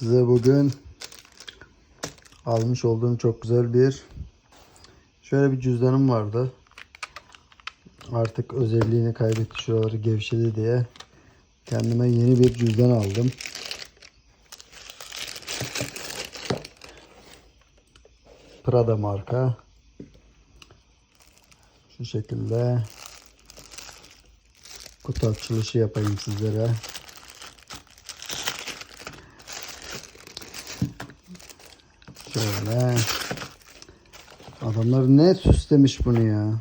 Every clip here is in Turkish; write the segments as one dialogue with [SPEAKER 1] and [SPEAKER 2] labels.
[SPEAKER 1] Size bugün almış olduğum çok güzel bir şöyle bir cüzdanım vardı. Artık özelliğini kaybetti şuraları gevşedi diye kendime yeni bir cüzdan aldım. Prada marka. Şu şekilde kutu açılışı yapayım sizlere. Şöyle. Adamlar ne süslemiş bunu ya.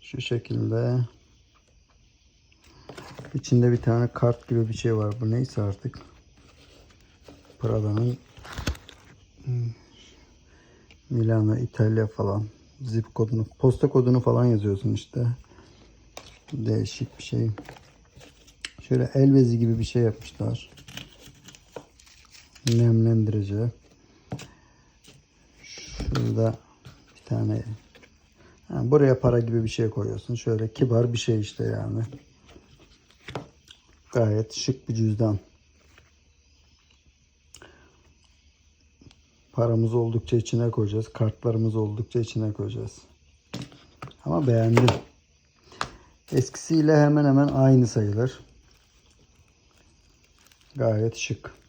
[SPEAKER 1] Şu şekilde. İçinde bir tane kart gibi bir şey var. Bu neyse artık. Prada'nın hmm, Milano, İtalya falan. Zip kodunu, posta kodunu falan yazıyorsun işte. Değişik bir şey. Şöyle el bezi gibi bir şey yapmışlar. Nemlendirici. Şurada bir tane ha, buraya para gibi bir şey koyuyorsun. Şöyle kibar bir şey işte yani. Gayet şık bir cüzdan. Paramızı oldukça içine koyacağız. Kartlarımızı oldukça içine koyacağız. Ama beğendim. Eskisiyle hemen hemen aynı sayılır. Gayet şık.